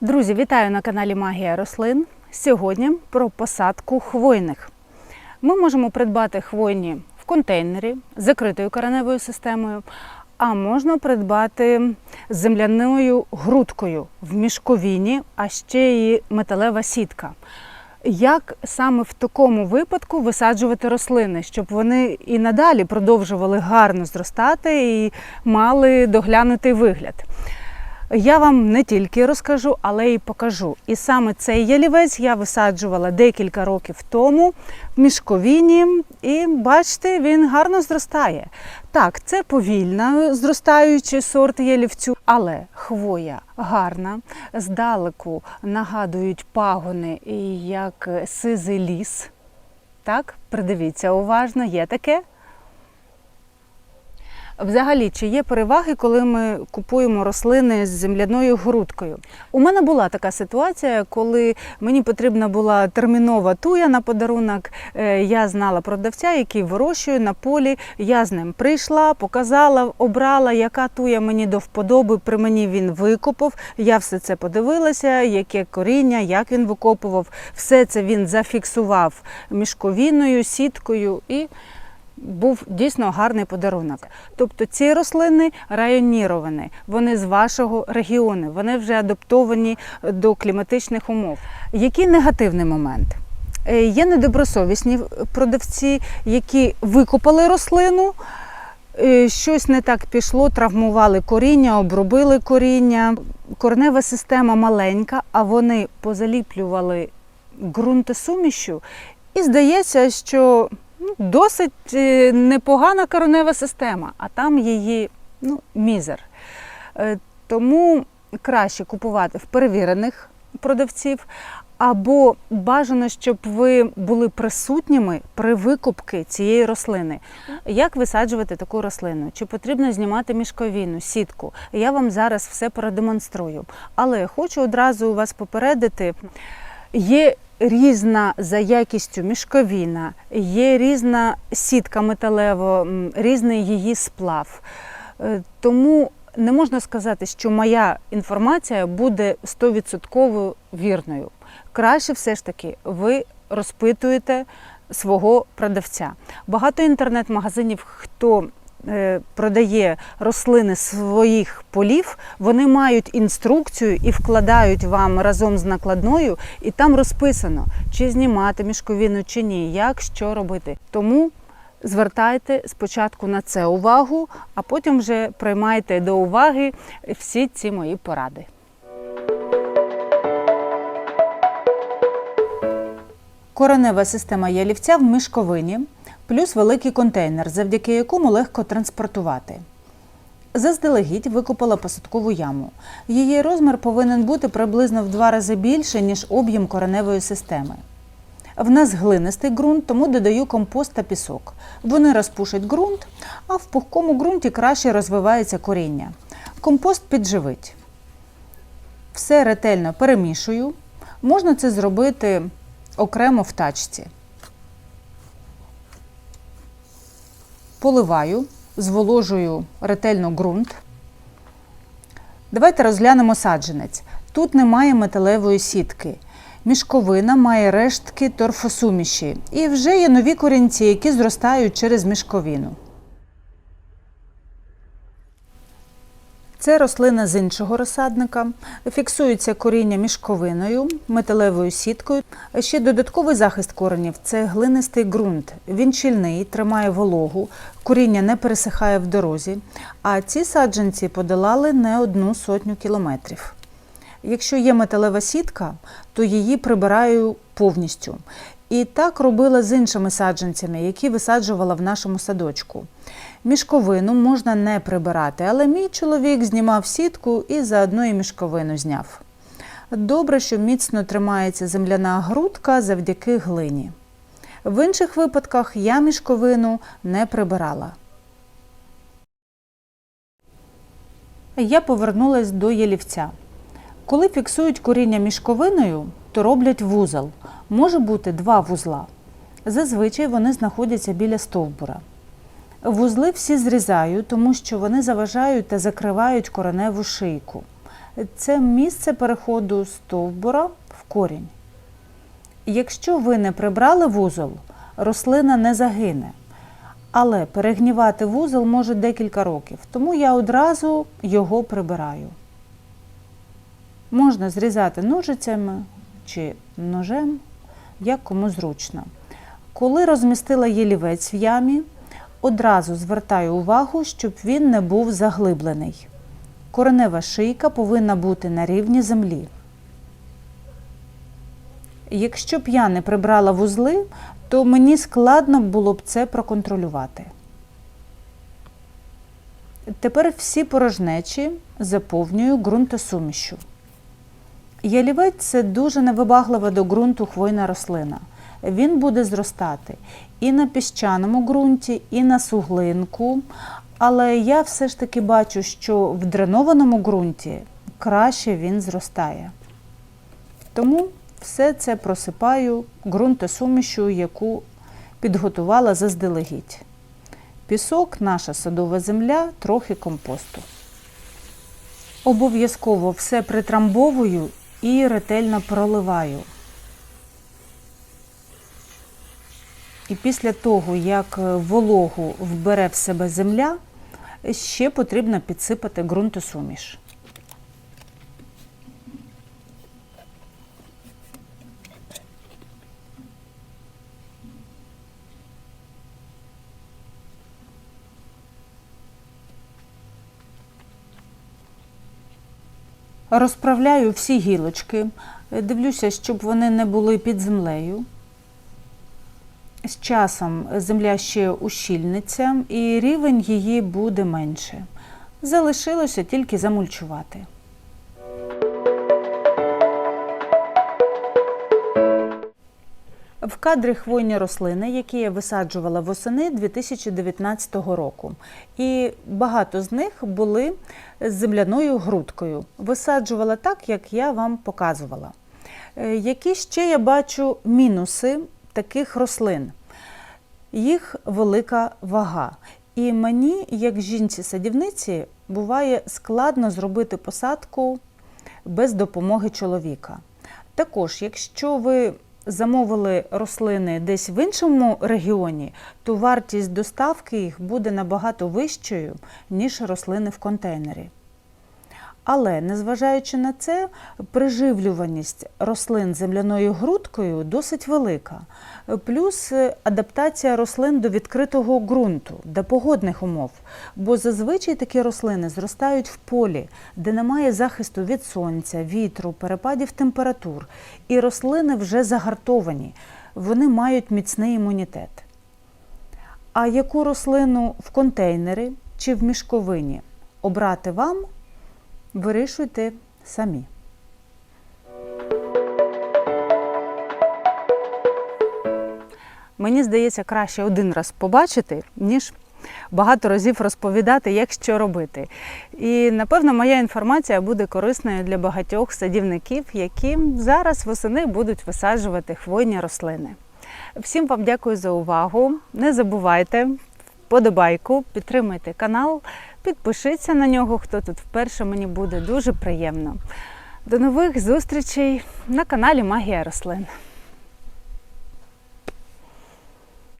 Друзі, вітаю на каналі Магія рослин. Сьогодні про посадку хвойних. Ми можемо придбати хвойні в контейнері з закритою кореневою системою, а можна придбати з земляною грудкою в мішковіні, а ще і металева сітка. Як саме в такому випадку висаджувати рослини, щоб вони і надалі продовжували гарно зростати і мали доглянутий вигляд? Я вам не тільки розкажу, але й покажу. І саме цей ялівець я висаджувала декілька років тому в мішковіні, і бачите, він гарно зростає. Так, це повільно зростаючий сорт ялівцю, але хвоя гарна. Здалеку нагадують пагони, як сизий ліс. Так, придивіться уважно, є таке. Взагалі, чи є переваги, коли ми купуємо рослини з земляною грудкою? У мене була така ситуація, коли мені потрібна була термінова туя на подарунок. Е, Я знала продавця, який вирощує на полі. Я з ним прийшла, показала, обрала, яка туя мені до вподоби. При мені він викопав. Я все це подивилася, яке коріння, як він викопував. Все це він зафіксував мішковіною, сіткою і був дійсно гарний подарунок. Тобто ці рослини районіровані, вони з вашого регіону, вони вже адаптовані до кліматичних умов. Який негативний момент? Е, Є недобросовісні продавці, які викопали рослину. е, Щось не так пішло, травмували коріння, обробили коріння. Корнева система маленька, а вони позаліплювали ґрунтосумішю. І здається, що досить е, непогана коренева система, а там її ну, мізер. Е, Тому краще купувати в перевірених продавців, або бажано, щоб ви були присутніми при викупці цієї рослини. Як висаджувати таку рослину? Чи потрібно знімати мішковіну, сітку? Я вам зараз все продемонструю. Але хочу одразу вас попередити. Є різна за якістю мішковіна, є різна сітка металева, різний її сплав. Е, Тому не можна сказати, що моя інформація буде 100% вірною. Краще все ж таки ви розпитуєте свого продавця. Багато інтернет-магазинів, хто продає рослини своїх полів, вони мають інструкцію і вкладають вам разом з накладною, і там розписано, чи знімати мішковину, чи ні, як що робити. Тому звертайте спочатку на це увагу, а потім вже приймайте до уваги всі ці мої поради. Коренева система ялівця в мішковині, плюс великий контейнер, завдяки якому легко транспортувати. Заздалегідь викопала посадкову яму. Її розмір повинен бути приблизно в два рази більше, ніж об'єм кореневої системи. В нас глинистий ґрунт, тому додаю компост та пісок. Вони розпушать ґрунт, а в пухкому ґрунті краще розвивається коріння. Компост підживить. Все ретельно перемішую. Можна це зробити окремо в тачці. Поливаю, зволожую ретельно ґрунт. Давайте розглянемо саджанець. Тут немає металевої сітки. Мішковина має рештки торфосуміші. І вже є нові корінці, які зростають через мішковину. Це рослина з іншого розсадника. Фіксується коріння мішковиною, металевою сіткою. Ще додатковий захист коренів це глинистий ґрунт. Він щільний, тримає вологу, коріння не пересихає в дорозі. А ці саджанці подолали не одну сотню кілометрів. Якщо є металева сітка, то її прибираю повністю. І так робила з іншими саджанцями, які висаджувала в нашому садочку. Мішковину можна не прибирати, але мій чоловік знімав сітку і заодно і мішковину зняв. Добре, що міцно тримається земляна грудка завдяки глині. В інших випадках я мішковину не прибирала. Я повернулась до ялівця. Коли фіксують коріння мішковиною, то роблять вузол. Може бути два вузла. Зазвичай вони знаходяться біля стовбура. Вузли всі зрізаю, тому що вони заважають та закривають кореневу шийку. це місце переходу стовбура в корінь. Якщо ви не прибрали вузол, рослина не загине. Але перегнівати вузол може декілька років, тому я одразу його прибираю. Можна зрізати ножицями чи ножем, як кому зручно. Коли розмістила ялівець в ямі, одразу звертаю увагу, щоб він не був заглиблений. Коренева шийка повинна бути на рівні землі. Якщо б я не прибрала вузли, то мені складно було б це проконтролювати. Тепер всі порожнечі заповнюю ґрунтосумішю. Ялівець це дуже невибаглива до ґрунту хвойна рослина. Він буде зростати і на піщаному ґрунті, і на суглинку. Але я все ж таки бачу, що в дренованому ґрунті краще він зростає. Тому все це просипаю ґрунтосумішю, яку підготувала заздалегідь. Пісок, наша садова земля, трохи компосту. Обов'язково все притрамбовую і ретельно проливаю. І після того, як вологу вбере в себе земля, ще потрібно підсипати ґрунтосуміш. Розправляю всі гілочки, дивлюся, щоб вони не були під землею. З часом земля ще ущільниться і рівень її буде менше. Залишилося тільки замульчувати. В кадрі хвойні рослини, які я висаджувала восени 2019 року. І багато з них були з земляною грудкою. Висаджувала так, як я вам показувала. Е, Які ще я бачу мінуси таких рослин? Їх велика вага. І мені, як жінці-садівниці, буває складно зробити посадку без допомоги чоловіка. Також, якщо ви замовили рослини десь в іншому регіоні, то вартість доставки їх буде набагато вищою, ніж рослини в контейнері. Але незважаючи на це, приживлюваність рослин земляною грудкою досить велика. Плюс е, адаптація рослин до відкритого ґрунту, до погодних умов. Бо зазвичай такі рослини зростають в полі, де немає захисту від сонця, вітру, перепадів температур. І рослини вже загартовані, вони мають міцний імунітет. А яку рослину в контейнері чи в мішковині обрати вам? Вирішуйте самі. Мені здається, краще один раз побачити, ніж багато разів розповідати, як що робити. І напевно моя інформація буде корисною для багатьох садівників, які зараз восени будуть висаджувати хвойні рослини. Всім вам дякую за увагу. Не забувайте вподобайку, підтримайте канал, підпишіться на нього, хто тут вперше, мені буде дуже приємно. До нових зустрічей на каналі Магія рослин.